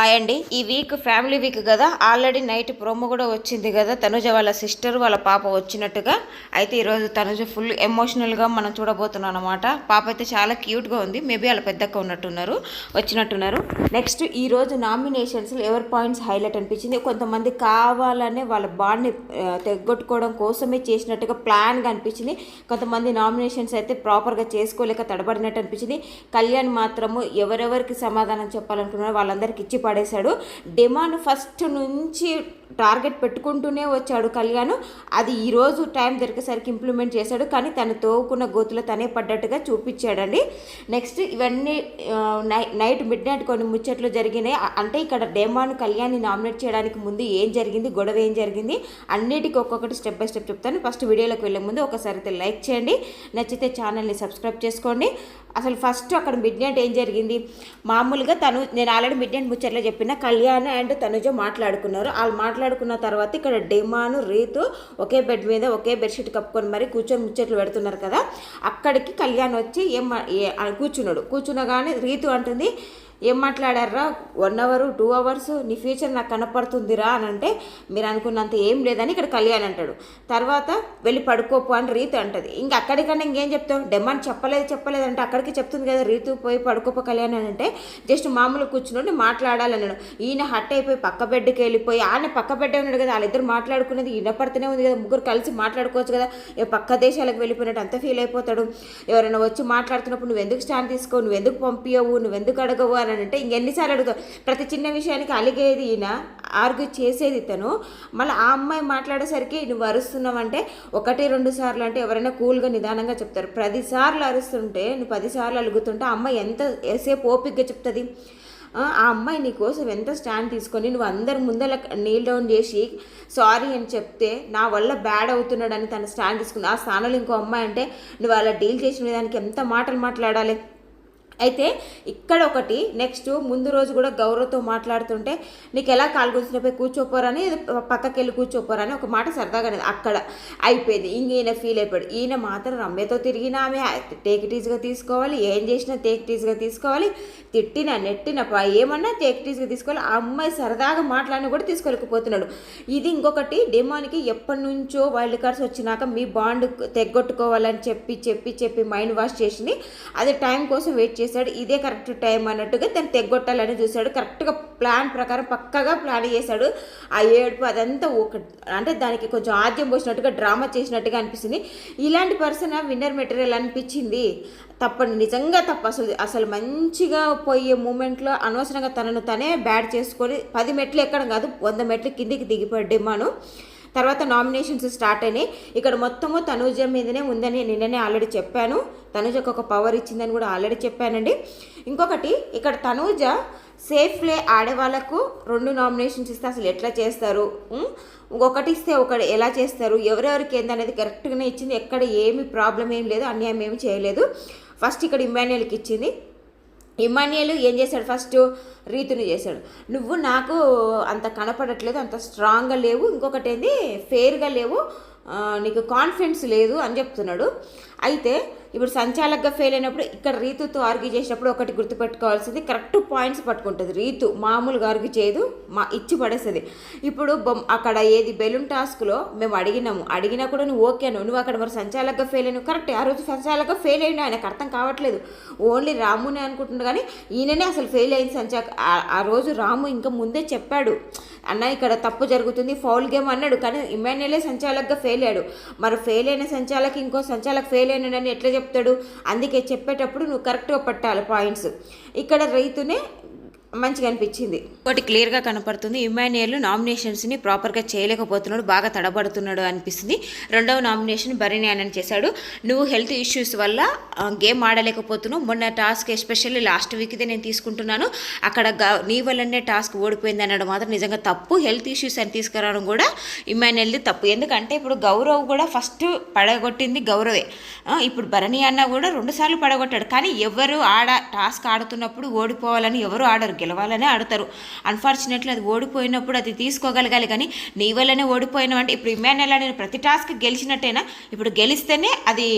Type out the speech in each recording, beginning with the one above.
Hi అండి. ఈ week family week కదా. ఆల్రెడీ నైట్ ప్రోమో కూడా వచ్చింది కదా. తనుజ వాళ్ళ సిస్టర్ వాళ్ళ పాప వచ్చినట్టుగా. అయితే ఈరోజు తనుజ ఫుల్ ఎమోషనల్గా మనం చూడబోతున్నాం అనమాట పాప అయితే చాలా క్యూట్గా ఉంది. మేబీ వాళ్ళ పెద్దక్క ఉన్నట్టున్నారు వచ్చినట్టున్నారు. నెక్స్ట్ ఈ రోజు నామినేషన్స్ ఎవరి పాయింట్స్ హైలైట్ అనిపించింది? కొంతమంది కావాలనే వాళ్ళ బాండ్ని తెగొట్టుకోవడం కోసమే చేసినట్టుగా ప్లాన్గా అనిపించింది. కొంతమంది నామినేషన్స్ అయితే ప్రాపర్గా చేసుకోలేక తడబడినట్టు అనిపించింది. కళ్యాణ్ మాత్రము ఎవరెవరికి సమాధానం చెప్పాలనుకున్నారో వాళ్ళందరికీ ఇచ్చి పడేశాడు. డిమాండ్ ఫస్ట్ నుంచి టార్గెట్ పెట్టుకుంటూనే వచ్చాడు కళ్యాణ్. అది ఈరోజు టైం దొరికేసరికి ఇంప్లిమెంట్ చేశాడు. కానీ తను తోవుకున్న గోతులో తనే పడ్డట్టుగా చూపించాడండి. నెక్స్ట్ ఇవన్నీ నైట్ మిడ్ నైట్ కొన్ని ముచ్చట్లు జరిగినాయి. అంటే ఇక్కడ డేమాన్ కళ్యాణ్ని నామినేట్ చేయడానికి ముందు ఏం జరిగింది గొడవ ఏం జరిగింది అన్నిటికీ ఒక్కొక్కటి స్టెప్ బై స్టెప్ చెప్తాను. ఫస్ట్ వీడియోలోకి వెళ్ళే ముందు ఒకసారి అయితే లైక్ చేయండి. నచ్చితే ఛానల్ని సబ్స్క్రైబ్ చేసుకోండి. అసలు ఫస్ట్ అక్కడ మిడ్ నైట్ ఏం జరిగింది? మామూలుగా తను నేను ఆల్రెడీ మిడ్ నైట్ ముచ్చట్లో చెప్పిన కళ్యాణ్ అండ్ తనుజ మాట్లాడుకున్నారు. వాళ్ళు మాట్లాడుకున్న తర్వాత ఇక్కడ డెమాను రీతు ఒకే బెడ్ మీద ఒకే బెడ్షీట్ కప్పుకొని మరి కూర్చొని ముచ్చట్లు పెడుతున్నారు కదా. అక్కడికి కళ్యాణ్ వచ్చి ఏం కూర్చున్నాడు. కూర్చున్నగానే రీతు అంటుంది ఏం మాట్లాడారా వన్ అవర్ టూ అవర్స్ నీ ఫ్యూచర్ నాకు కనపడుతుందిరా అని అంటే మీరు అనుకున్నంత ఏం లేదని ఇక్కడ కళ్యాణ్ అంటాడు. తర్వాత వెళ్ళి పడుకోపు అని రీతు అంటది. ఇంకా అక్కడికన్నా ఇంకేం చెప్తావు? డెమాండ్ చెప్పలేదు చెప్పలేదు అంటే అక్కడికి చెప్తుంది కదా రీతు పోయి పడుకోప కళ్యాణ్ అని అంటే జస్ట్ మామూలు కూర్చుని మాట్లాడాలన్నాడు. ఈయన హట్ అయిపోయి పక్క బెడ్కి వెళ్ళిపోయి ఆయన పక్క బెడ్డే ఉన్నాడు కదా వాళ్ళిద్దరు మాట్లాడుకునేది వినపడుతూనే ఉంది కదా ముగ్గురు కలిసి మాట్లాడుకోవచ్చు కదా ఏ పక్క దేశాలకు వెళ్ళిపోయినట్టు అంత ఫీల్ అయిపోతాడు. ఎవరైనా వచ్చి మాట్లాడుతున్నప్పుడు నువ్వు ఎందుకు స్టాండ్ తీసుకోవు నువ్వు ఎందుకు పంపించవు నువ్వు ఎందుకు అడగవు అని అంటే ఇంకెన్నిసార్లు అడుగుతావు? ప్రతి చిన్న విషయానికి అలిగేది ఈయన ఆర్గ్యూ చేసేది ఇతను. మళ్ళీ ఆ అమ్మాయి మాట్లాడేసరికి నువ్వు అరుస్తున్నావంటే ఒకటి రెండు సార్లు అంటే ఎవరైనా కూల్గా నిదానంగా చెప్తారు. పదిసార్లు అరుస్తుంటే నువ్వు పదిసార్లు అలుగుతుంటే ఆ అమ్మాయి ఎంత ఎంతసేపు ఓపిక్గా చెప్తుంది? ఆ అమ్మాయి నీ కోసం ఎంత స్టాండ్ తీసుకొని నువ్వు అందరి ముందర నీల్ డౌన్ చేసి సారీ అని చెప్తే నా వల్ల బ్యాడ్ అవుతున్నాడని తన స్టాండ్ తీసుకుంది. ఆ స్థానంలో ఇంకో అమ్మాయి అంటే నువ్వు అలా డీల్ చేసిన దానికి ఎంత మాటలు మాట్లాడాలి? అయితే ఇక్కడ ఒకటి నెక్స్ట్ ముందు రోజు కూడా గౌరవతో మాట్లాడుతుంటే నీకు ఎలా కాలు కూర్చున్నపోయి కూర్చోపోరని పక్కకి వెళ్ళి కూర్చోపోరని ఒక మాట సరదాగా అనేది అక్కడ అయిపోయింది. ఇంక ఈయన ఫీల్ అయిపోయాడు. ఈయన మాత్రం రమ్యతో తిరిగిన ఆమె టేక్ తీసుకోవాలి ఏం చేసినా టేక్ తీసుకోవాలి తిట్టిన నెట్టిన ప- ఏమన్నా టేక్ తీసుకోవాలి ఆ అమ్మాయి సరదాగా మాట్లాడిన కూడా తీసుకోలేకపోతున్నాడు. ఇది ఇంకొకటి డెమానికి ఎప్పటి నుంచో వైల్డ్ కార్డ్స్ వచ్చినాక మీ బాండ్ తెగ్గొట్టుకోవాలని చెప్పి చెప్పి చెప్పి మైండ్ వాష్ చేసింది. అదే టైం కోసం వెయిట్ చేసి చేశాడు ఇదే కరెక్ట్ టైం అన్నట్టుగా దాన్ని తెగ్గొట్టాలని చూశాడు. కరెక్ట్గా ప్లాన్ ప్రకారం పక్కగా ప్లాన్ చేశాడు. ఆ ఏడుపు అదంతా ఒక అంటే దానికి కొంచెం ఆద్యం పోసినట్టుగా డ్రామా చేసినట్టుగా అనిపిస్తుంది. ఇలాంటి పర్సన్ విన్నర్ మెటీరియల్ అనిపించింది. తప్పండి నిజంగా తప్ప. అసలు అసలు మంచిగా పోయే మూమెంట్లో అనవసరంగా తనను తనే బ్యాడ్ చేసుకొని పది మెట్లు ఎక్కడం కాదు వంద మెట్లు కిందికి దిగిపోయాడు డిమాను. తర్వాత నామినేషన్స్ స్టార్ట్ అయినాయి. ఇక్కడ మొత్తము తనూజ మీదనే ఉందని నిన్ననే ఆల్రెడీ చెప్పాను. తనూజకు ఒక పవర్ ఇచ్చిందని కూడా ఆల్రెడీ చెప్పానండి. ఇంకొకటి ఇక్కడ తనూజ సేఫ్ ప్లే రెండు నామినేషన్స్ ఇస్తే అసలు ఎట్లా చేస్తారు? ఒకటి ఇస్తే ఒకటి ఎలా చేస్తారు? ఎవరెవరికి ఏందనేది కరెక్ట్గానే ఇచ్చింది. ఎక్కడ ఏమి ప్రాబ్లం ఏం లేదు. అన్యాయం ఏమి చేయలేదు. ఫస్ట్ ఇక్కడ ఇమ్మాన్యుయల్కి ఇచ్చింది. ఇమాన్యులు ఏం చేశాడు? ఫస్ట్ రీతుని చేశాడు. నువ్వు నాకు అంత కనపడట్లేదు అంత స్ట్రాంగ్గా లేవు. ఇంకొకటి ఏంది? ఫెయిర్గా లేవు. నీకు కాన్ఫిడెన్స్ లేదు అని చెప్తున్నాడు. అయితే ఇప్పుడు సంచాలకగా ఫెయిల్ అయినప్పుడు ఇక్కడ రీతుతో ఆర్గ్యూ చేసినప్పుడు ఒకటి గుర్తుపెట్టుకోవాల్సింది. కరెక్ట్ పాయింట్స్ పట్టుకుంటుంది. రీతు మామూలుగా ఆర్గ్యూ చేయదు మా ఇచ్చి పడేస్తుంది. ఇప్పుడు అక్కడ ఏది బెలూన్ టాస్క్లో మేము అడిగినాము. అడిగినా కూడా నువ్వు ఓకేను నువ్వు అక్కడ మరి సంచాలకగా ఫెయిల్ అయినావు. కరెక్ట్ ఆ రోజు సంచాలకగా ఫెయిల్ అయినా ఆయనకు అర్థం కావట్లేదు. ఓన్లీ రామునే అనుకుంటున్నాడు కానీ ఈయననే అసలు ఫెయిల్ అయింది సంచా ఆ- రోజు రాము ఇంకా ముందే చెప్పాడు. అన్న ఇక్కడ తప్పు జరుగుతుంది. ఫౌల్ గేమ్ అన్నాడు. కానీ ఇమాన్యులే సంచాలకగా ఫెయిల్ అయ్యాడు. మరి ఫెయిల్ అయిన సంచాలకి ఇంకో సంచాలకు ఫెయిల్ అయినాడని ఎట్లా చెప్తాడు. అందుకే చెప్పేటప్పుడు నువ్వు కరెక్ట్గా పట్టాలి పాయింట్స్. ఇక్కడ రైతునే మంచిగా అనిపించింది. ఒకటి క్లియర్గా కనపడుతుంది. ఇమాన్యుయల్ నామినేషన్స్ని ప్రాపర్గా చేయలేకపోతున్నాడు బాగా తడబడుతున్నాడు అనిపిస్తుంది. రెండవ నామినేషన్ భరణి అని చేశాడు. నువ్వు హెల్త్ ఇష్యూస్ వల్ల గేమ్ ఆడలేకపోతున్నావు. మొన్న టాస్క్ ఎస్పెషల్లీ లాస్ట్ వీక్దే నేను తీసుకుంటున్నాను. అక్కడ గ- నీ వల్లనే టాస్క్ ఓడిపోయింది అనడం మాత్రం నిజంగా తప్పు. హెల్త్ ఇష్యూస్ అని తీసుకురావడం కూడా ఇమాన్యుయల్ది తప్పు. ఎందుకంటే ఇప్పుడు గౌరవ్ కూడా ఫస్ట్ పడగొట్టింది గౌరవే. ఇప్పుడు భరణి అన్న కూడా రెండుసార్లు పడగొట్టాడు. కానీ ఎవరు ఆడ టాస్క్ ఆడుతున్నప్పుడు ఓడిపోవాలని ఎవరు ఆడరు. గెలవాలనే ఆడతారు. అన్ఫార్చునేట్లీ అది ఓడిపోయినప్పుడు అది తీసుకోగలగాలి కానీ నీ వల్లనే ఓడిపోయినావు అంటే ఇప్పుడు ఇమాన్యుల్ నేను ప్రతి టాస్క్ గెలిచినట్టేనా? ఇప్పుడు గెలిస్తేనే అది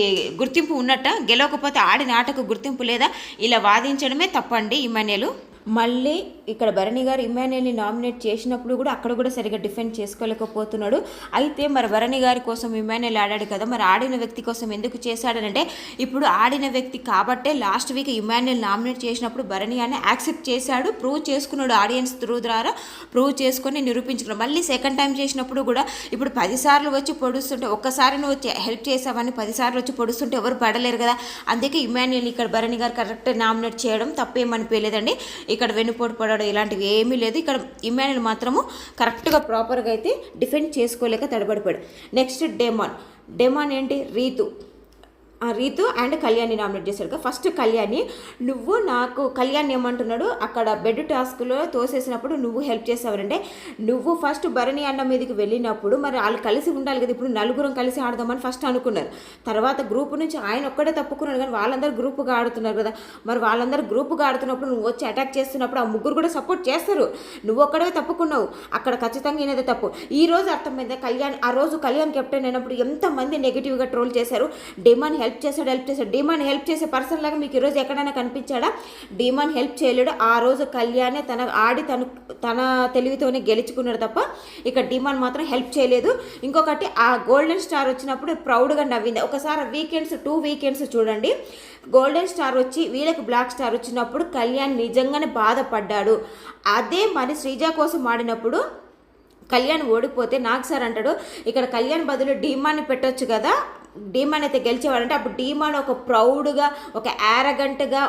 గుర్తింపు ఉన్నట్ట? గెలవకపోతే ఆడిన ఆటకు గుర్తింపు లేదా? ఇలా వాదించడమే తప్పండి ఇమాన్యులు మళ్ళీ ఇక్కడ భరణి గారు ఇమాన్యుల్ని నామినేట్ చేసినప్పుడు కూడా అక్కడ కూడా సరిగా డిఫెండ్ చేసుకోలేకపోతున్నాడు. అయితే మరి భరణి గారి కోసం ఇమాన్యుల్ ఆడాడు కదా మరి ఆడిన వ్యక్తి కోసం ఎందుకు చేశాడనంటే ఇప్పుడు ఆడిన వ్యక్తి కాబట్టే లాస్ట్ వీక్ ఇమాన్యుల్ నామినేట్ చేసినప్పుడు భరణి అని యాక్సెప్ట్ చేశాడు ప్రూవ్ చేసుకున్నాడు ఆడియన్స్ త్రూ ద్వారా ప్రూవ్ చేసుకొని నిరూపించుకున్నాడు. మళ్ళీ సెకండ్ టైం చేసినప్పుడు కూడా ఇప్పుడు పదిసార్లు వచ్చి పొడుస్తుంటే ఒక్కసారి నువ్వు హెల్ప్ చేసావని పదిసార్లు వచ్చి పొడుస్తుంటే ఎవరు పడలేరు కదా. అందుకే ఇమాన్యుల్ ఇక్కడ భరణి గారు కరెక్ట్ నామినేట్ చేయడం తప్పేమనిపించలేదండి. ఇక్కడ వెన్నుపోటు పడడం ఇలాంటివి ఏమీ లేదు. ఇక్కడ ఇమాన్యుల్ మాత్రము కరెక్ట్గా ప్రాపర్గా అయితే డిఫెండ్ చేసుకోలేక తడబడిపోయాడు. నెక్స్ట్ డెమాన్ డెమాన్ ఏంటి? రీతు. రీతు అండ్ కళ్యాణి నామినేట్ చేశాడు కదా. ఫస్ట్ కళ్యాణి నువ్వు నాకు కళ్యాణ్ ఏమంటున్నాడు? అక్కడ బెడ్ టాస్క్లో తోసేసినప్పుడు నువ్వు హెల్ప్ చేసేవారంటే నువ్వు ఫస్ట్ భరణి అన్న మీదకి వెళ్ళినప్పుడు మరి వాళ్ళు కలిసి ఉండాలి కదా. ఇప్పుడు నలుగురం కలిసి ఆడదామని ఫస్ట్ అనుకున్నారు. తర్వాత గ్రూప్ నుంచి ఆయన ఒక్కడే తప్పుకున్నాడు కానీ వాళ్ళందరూ గ్రూప్గా ఆడుతున్నారు కదా. మరి వాళ్ళందరూ గ్రూప్గా ఆడుతున్నప్పుడు నువ్వు వచ్చి అటాక్ చేస్తున్నప్పుడు ఆ ముగ్గురు కూడా సపోర్ట్ చేస్తారు. నువ్వు ఒక్కడే తప్పుకున్నావు. అక్కడ ఖచ్చితంగా ఈయనదే తప్పు. ఈ రోజు అర్థమైందా? కళ్యాణ్ ఆ రోజు కళ్యాణ్ కెప్టెన్ అయినప్పుడు ఎంతమంది నెగిటివ్గా ట్రోల్ చేశారు? డిమాన్ హెల్ప్ హెల్ప్ చేశాడు హెల్ప్ చేశాడు. డీమాన్ హెల్ప్ చేసే పర్సన్ లాగా మీకు ఈరోజు ఎక్కడైనా కనిపించాడా? డీమాన్ హెల్ప్ చేయలేడు. ఆ రోజు కళ్యాణే తన ఆడి తను తన తెలివితోనే గెలుచుకున్నాడు తప్ప ఇక డిమాన్ మాత్రం హెల్ప్ చేయలేదు. ఇంకొకటి ఆ గోల్డెన్ స్టార్ వచ్చినప్పుడు ప్రౌడ్గా నవ్వింది. ఒకసారి వీకెండ్స్ టూ వీకెండ్స్ చూడండి. గోల్డెన్ స్టార్ వచ్చి వీళ్ళకి బ్లాక్ స్టార్ వచ్చినప్పుడు కళ్యాణ్ నిజంగానే బాధపడ్డాడు. అదే మరి శ్రీజ కోసం ఆడినప్పుడు కళ్యాణ్ ఓడిపోతే నాకు సార్ అంటాడు ఇక్కడ కళ్యాణ్ బదులు డీమాన్ని పెట్టొచ్చు కదా. డీమాన్ అయితే గెలిచేవాడంటే అప్పుడు డీమాన్ ఒక ప్రౌడ్గా ఒక యారగంట్గా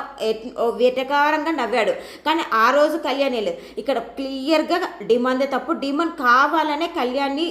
వెటకారంగా నవ్వాడు. కానీ ఆ రోజు కళ్యాణ్ లేదు. ఇక్కడ క్లియర్గా డిమాందే తప్పు. డిమాండ్ కావాలనే కళ్యాణ్ని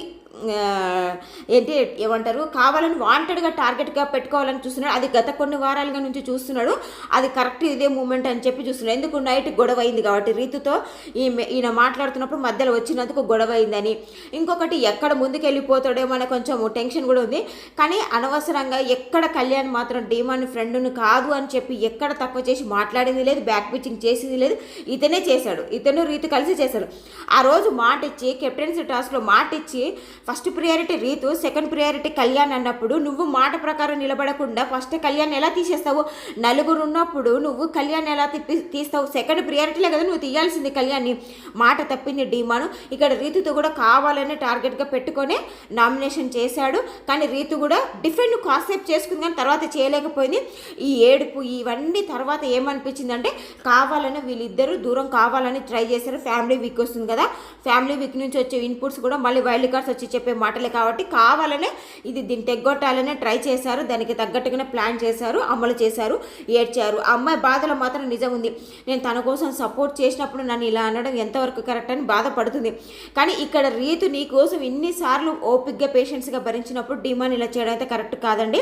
ఏంటి ఏమంటారు కావాలని వాంటెడ్గా టార్గెట్గా పెట్టుకోవాలని చూస్తున్నాడు. అది గత కొన్ని వారాలుగా నుంచి చూస్తున్నాడు. అది కరెక్ట్ ఇదే మూమెంట్ అని చెప్పి చూస్తున్నాడు. ఎందుకు నైట్ గొడవ అయింది కాబట్టి? రీతుతో ఈ ఈయన మాట్లాడుతున్నప్పుడు మధ్యలో వచ్చినందుకు గొడవ అయిందని. ఇంకొకటి ఎక్కడ ముందుకెళ్ళిపోతాడో మన కొంచెం టెన్షన్ కూడా ఉంది. కానీ అనవసరంగా ఎక్కడ కళ్యాణ్ మాత్రం డీమాన్ ఫ్రెండ్ను కాదు అని చెప్పి ఎక్కడ తక్కువ చేసి మాట్లాడింది లేదు బ్యాక్ పిచ్చింగ్ చేసింది లేదు. ఇతనే చేశాడు. ఇతను రీతి కలిసి చేశాడు. ఆ రోజు మాట ఇచ్చి కెప్టెన్సీ టాస్క్లో మాట ఇచ్చి first priority Rithu second priority Kalyan అన్నప్పుడు నువ్వు మాట ప్రకారం నిలబడకుండా ఫస్ట్ కళ్యాణ్ ఎలా తీసేస్తావు? నలుగురు ఉన్నప్పుడు నువ్వు కళ్యాణ్ ఎలా తిప్పి తీస్తావు? సెకండ్ ప్రియారిటీలే కదా నువ్వు తీయాల్సింది కళ్యాణ్ని. మాట తప్పింది డీమాను. ఇక్కడ రీతుతో కూడా కావాలని టార్గెట్గా పెట్టుకొని నామినేషన్ చేశాడు. కానీ రీతు కూడా డిఫెండ్ కాసేపు చేసుకుంది కానీ తర్వాత చేయలేకపోయింది. ఈ ఏడుపు ఇవన్నీ తర్వాత ఏమనిపించిందంటే కావాలని వీళ్ళిద్దరూ దూరం కావాలని ట్రై చేశారు. ఫ్యామిలీ వీక్ వస్తుంది కదా. ఫ్యామిలీ వీక్ నుంచి వచ్చే ఇన్పుట్స్ కూడా మళ్ళీ వైల్డ్ కార్డ్స్ వచ్చి చెప్పే మాటలే కాబట్టి కావాలనే ఇది దీన్ని తెగ్గొట్టాలనే ట్రై చేశారు. దానికి తగ్గట్టుగానే ప్లాన్ చేశారు అమలు చేశారు ఏడ్చారు. ఆ అమ్మాయి బాధలో మాత్రం నిజం ఉంది. నేను తన కోసం సపోర్ట్ చేసినప్పుడు నన్ను ఇలా అనడం ఎంతవరకు కరెక్ట్ అని బాధపడుతుంది. కానీ ఇక్కడ రీతు నీ కోసం ఇన్నిసార్లు ఓపిక్గా పేషెంట్స్గా భరించినప్పుడు డిమాండ్ ఇలా చేయడం అయితే కరెక్ట్ కాదండి.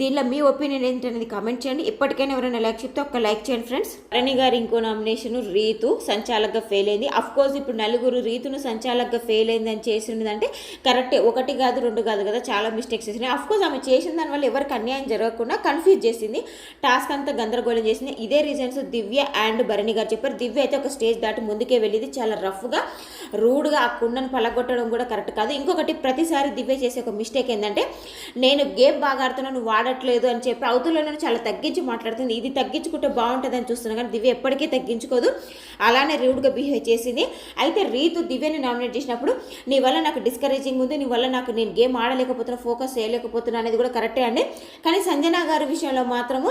దీనిలో మీ ఒపీనియన్ ఏంటనేది కామెంట్ చేయండి. ఇప్పటికైనా ఎవరైనా లైక్ చెప్తే ఒక లైక్ చేయండి ఫ్రెండ్స్. రణి గారి ఇంకో నామినేషన్ రీతు సంచాలకగా ఫెయిల్ అయింది. అఫ్ కోర్స్ ఇప్పుడు నలుగురు రీతును సంచాలకగా ఫెయిల్ అయింది అని చేసిందంటే కరెక్టే ఒకటి కాదు రెండు కాదు కదా చాలా మిస్టేక్స్ చేసినాయి అఫ్కోర్స్ ఆమె చేసిన దానివల్ల ఎవరికి అన్యాయం జరగకుండా కన్ఫ్యూజ్ చేసింది. టాస్క్ అంతా గందరగోళం చేసింది. ఇదే reasons Divya and Bharani garu చెప్పారు. దివ్య అయితే ఒక స్టేజ్ దాటి ముందుకే వెళ్ళింది. చాలా రఫ్గా రూడ్గా ఆ కుండను పలగొట్టడం కూడా కరెక్ట్ కాదు. ఇంకొకటి ప్రతిసారి దివ్య చేసే ఒక మిస్టేక్ ఏంటంటే నేను గేమ్ బాగా ఆడుతున్నాను వాడట్లేదు అని చెప్పి అవతలను చాలా తగ్గించి మాట్లాడుతుంది. ఇది తగ్గించుకుంటే బాగుంటుంది అని చూస్తున్నాను కానీ దివ్య ఎప్పటికీ తగ్గించుకోదు. అలానే రూడ్గా బిహేవ్ చేసింది. అయితే రీతు దివ్యని నామినేట్ చేసినప్పుడు నీ వల్ల నాకు డిస్కరేజింగ్ ఉంది నీ వల్ల నాకు నేను గేమ్ ఆడలేకపోతున్నా ఫోకస్ చేయలేకపోతున్నా అనేది కూడా కరెక్టే అండి. కానీ సంజన గారి విషయంలో మాత్రము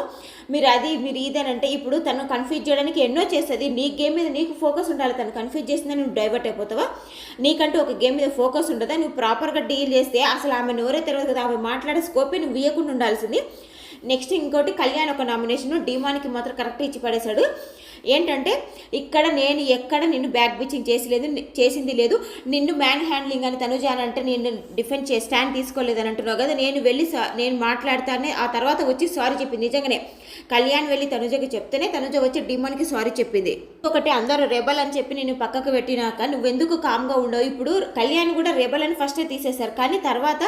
మీరు అది మీరు ఇదేనంటే ఇప్పుడు తను కన్ఫ్యూజ్ చేయడానికి ఎన్నో చేస్తుంది. నీ గేమ్ మీద నీకు ఫోకస్ ఉండాలి. తను కన్ఫ్యూజ్ చేసిందని నువ్వు డైవర్ట్ అయిపోతావా? నీకంటూ ఒక గేమ్ మీద ఫోకస్ ఉండదా? నువ్వు ప్రాపర్గా డీల్ చేస్తే అసలు ఆమె నోరే తెలియదు కదా. ఆమె మాట్లాడే స్కోపే నువ్వు ఇవ్వకుండా ఉండాల్సింది. నెక్స్ట్ ఇంకోటి కళ్యాణ్ ఒక నామినేషన్ డీమానికి మాత్రం కరెక్ట్ ఇచ్చి పడేశాడు. ఏంటంటే ఇక్కడ నేను ఎక్కడ నిన్ను బ్యాక్ బిచ్చింగ్ చేసి లేదు చేసింది లేదు. నిన్ను మ్యాన్ హ్యాండ్లింగ్ అని తనుజ అని అంటే నేను డిఫెండ్ చే స్టాండ్ తీసుకోలేదని అంటున్నావు కదా నేను వెళ్ళి నేను మాట్లాడతానే ఆ తర్వాత వచ్చి సారీ చెప్పింది. నిజంగానే కళ్యాణ్ వెళ్ళి తనుజకి చెప్తేనే తనుజ వచ్చి డిమాన్కి సారీ చెప్పింది. ఒకటి అందరూ రెబల్ అని చెప్పి నేను పక్కకు పెట్టినాక నువ్వెందుకు కామ్గా ఉండవు? ఇప్పుడు కళ్యాణ్ కూడా రెబల్ అని ఫస్టే తీసేశారు. కానీ తర్వాత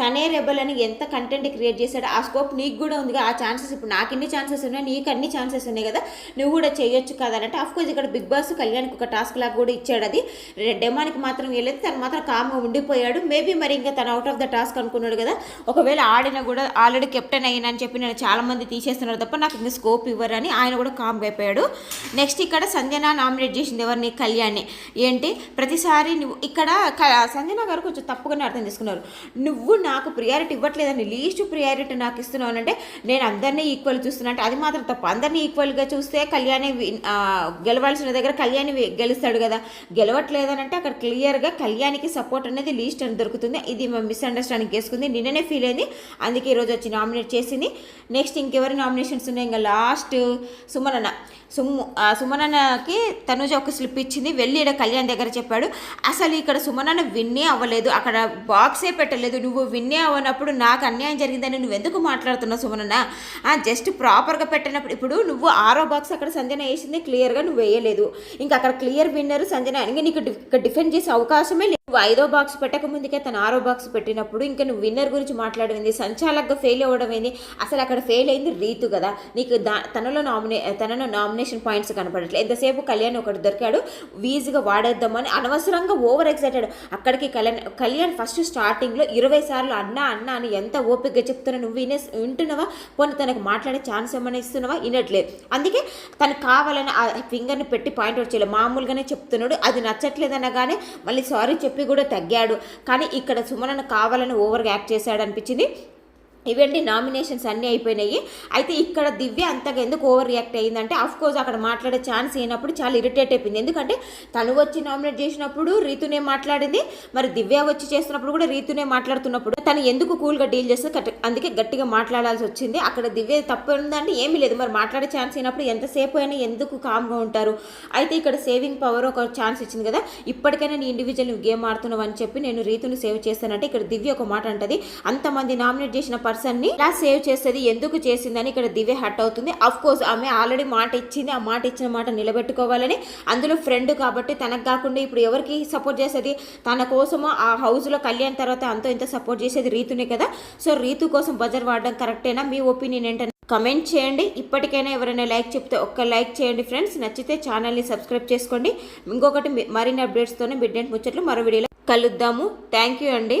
తనే రెబల్ అని ఎంత కంటెంట్ క్రియేట్ చేశాడు ఆ స్కోప్ నీకు కూడా ఉందిగా. ఆ ఛాన్సెస్ ఇప్పుడు నాకు ఎన్ని ఛాన్సెస్ ఉన్నాయి నీకు అన్ని ఛాన్సెస్ ఉన్నాయి కదా. నువ్వు కూడా చెయ్యొచ్చు చేయొచ్చు కదా అంటే అఫ్ కోర్స్ ఇక్కడ బిగ్ బాస్ కళ్యాణ్కి ఒక టాస్క్ లాగా కూడా ఇచ్చాడు అది. డెమానికి మాత్రం వెళ్ళేది తను మాత్రం కామ్గా ఉండిపోయాడు. మేబీ మరి ఇంకా తను అవుట్ ఆఫ్ ద టాస్క్ అనుకున్నాడు కదా. ఒకవేళ ఆడినా కూడా ఆల్రెడీ కెప్టెన్ అయినా అని చెప్పి నేను చాలామంది తీసేస్తున్నారు తప్ప నాకు ఇంకా స్కోప్ ఇవ్వరని ఆయన కూడా కామ్గా అయిపోయాడు. నెక్స్ట్ ఇక్కడ సంజన నామినేట్ చేసింది ఎవరిని? కళ్యాణ్ని. ఏంటి? ప్రతిసారి నువ్వు ఇక్కడ సంజన గారు కొంచెం తప్పుగానే అర్థం చేసుకున్నారు. నువ్వు నాకు ప్రియారిటీ ఇవ్వట్లేదని లీస్ట్ ప్రియారిటీ నాకు ఇస్తున్నావు అంటే నేను అందరినీ ఈక్వల్ చూస్తున్నా అంటే అది మాత్రం తప్ప. అందరినీ ఈక్వల్గా చూస్తే కళ్యాణి గెలవాల్సిన దగ్గర కళ్యాణి గెలుస్తాడు కదా. గెలవట్లేదని అంటే అక్కడ క్లియర్గా కళ్యాణికి సపోర్ట్ అనేది లీస్ట్ అని దొరుకుతుంది. ఇది మిస్అండర్స్టాండింగ్ చేసుకుంది. నిన్ననే ఫీల్ అయింది. అందుకే ఈరోజు వచ్చి నామినేట్ చేసింది. నెక్స్ట్ ఇంకెవరి నామినేషన్స్ ఉన్నాయి? ఇంకా లాస్ట్ సుమనన్న సుమ్ము సుమనన్నకి తనుజ ఒక స్లిప్ ఇచ్చింది. వెళ్ళి ఇక్కడ కళ్యాణ్ దగ్గర చెప్పాడు అసలు ఇక్కడ సుమనన్న విన్నే అవ్వలేదు. అక్కడ బాక్సే పెట్టలేదు. నువ్వు విన్నే అవ్వనప్పుడు నాకు అన్యాయం జరిగిందని నువ్వు ఎందుకు మాట్లాడుతున్నావు సుమనన్న? జస్ట్ ప్రాపర్గా పెట్టినప్పుడు ఇప్పుడు నువ్వు ఆరో బాక్స్ అక్కడ సంజన వేసింది. క్లియర్గా నువ్వు వేయలేదు. ఇంకా అక్కడ క్లియర్ విన్నర్ సంజన ఇంకా నీకు ఇక్కడ డిఫెండ్ చేసే అవకాశమే లేదు. నువ్వు ఐదో బాక్స్ పెట్టక ముందుకే తను ఆరో బాక్స్ పెట్టినప్పుడు ఇంకా నువ్వు విన్నర్ గురించి మాట్లాడింది సంచాలకగా ఫెయిల్ అవ్వడం ఏంది? అసలు అక్కడ ఫెయిల్ అయింది రీతు కదా. నీకు దా తనలో నామినే తనలో కాంబినేషన్ పాయింట్స్ కనపడట్లేదు ఎంతసేపు కళ్యాణ్ ఒకటి దొరికాడు వీజీగా వాడేద్దామని అనవసరంగా ఓవర్ ఎక్సైటెడ్ అక్కడికి కళ్యాణ్ కళ్యాణ్ ఫస్ట్ స్టార్టింగ్లో ఇరవై సార్లు అన్నా అన్నా అని ఎంత ఓపికగా చెప్తున్నా నువ్వు వినే వింటున్నావా? పోనీ తనకు మాట్లాడే ఛాన్స్ ఏమైనా ఇస్తున్నావా? వినట్లేదు. అందుకే తను కావాలని ఆ ఫింగర్ని పెట్టి పాయింట్ అవుట్ చేయలేదు మామూలుగానే చెప్తున్నాడు అది నచ్చట్లేదనగానే మళ్ళీ సారీ చెప్పి కూడా తగ్గాడు. కానీ ఇక్కడ సుమనను కావాలని ఓవర్గా యాక్ట్ చేశాడు అనిపించింది ఇవండి నామినేషన్స్ అన్నీ అయిపోయినాయి. అయితే ఇక్కడ దివ్య అంతగా ఎందుకు ఓవర్ రియాక్ట్ అయ్యిందంటే కోర్స్ అక్కడ మాట్లాడే ఛాన్స్ అయినప్పుడు చాలా ఇరిటేట్ అయిపోయింది. ఎందుకంటే తను వచ్చి నామినేట్ చేసినప్పుడు రీతునే మాట్లాడింది. మరి దివ్య వచ్చి చేస్తున్నప్పుడు కూడా రీతునే మాట్లాడుతున్నప్పుడు తను ఎందుకు కూల్గా డీల్ చేస్తే అందుకే గట్టిగా మాట్లాడాల్సి వచ్చింది. అక్కడ దివ్య తప్పు ఉందంటే ఏమీ లేదు. మరి మాట్లాడే ఛాన్స్ అయినప్పుడు ఎంతసేపు అయినా ఎందుకు కామ్గా ఉంటారు? అయితే ఇక్కడ సేవింగ్ పవర్ ఒక ఛాన్స్ ఇచ్చింది కదా ఇప్పటికైనా నీ ఇండివిజువల్ గేమ్ ఆడుతున్నావు అని చెప్పి నేను రీతుని సేవ్ చేస్తానంటే ఇక్కడ దివ్య ఒక మాట అంటది. అంతమంది నామినేట్ చేసిన పర్సన్ని ఇలా సేవ్ చేసేది ఎందుకు చేసిందని ఇక్కడ దివ్య హట్ అవుతుంది. అఫ్ కోర్స్ ఆమె ఆల్రెడీ మాట ఇచ్చింది. ఆ మాట ఇచ్చిన మాట నిలబెట్టుకోవాలని అందులో ఫ్రెండ్ కాబట్టి తనకు కాకుండా ఇప్పుడు ఎవరికి సపోర్ట్ చేసేది? తన కోసము? ఆ హౌస్లో కళ్యాణ్ తర్వాత అంతో ఇంత సపోర్ట్ చేసేది రీతునే కదా. సో రీతు కోసం బజర్ వాడడం కరెక్టేనా మీ ఒపీనియన్ ఏంటంటే కమెంట్ చేయండి. ఇప్పటికైనా ఎవరైనా లైక్ చెప్తే ఒక్క లైక్ చేయండి ఫ్రెండ్స్ నచ్చితే ఛానల్ని సబ్స్క్రైబ్ చేసుకోండి. ఇంకొకటి మరిన్ని అప్డేట్స్తోనే బిడ్డెంట్ ముచ్చట్లు మరో వీడియోలో కలుద్దాము. థ్యాంక్ యూ అండి.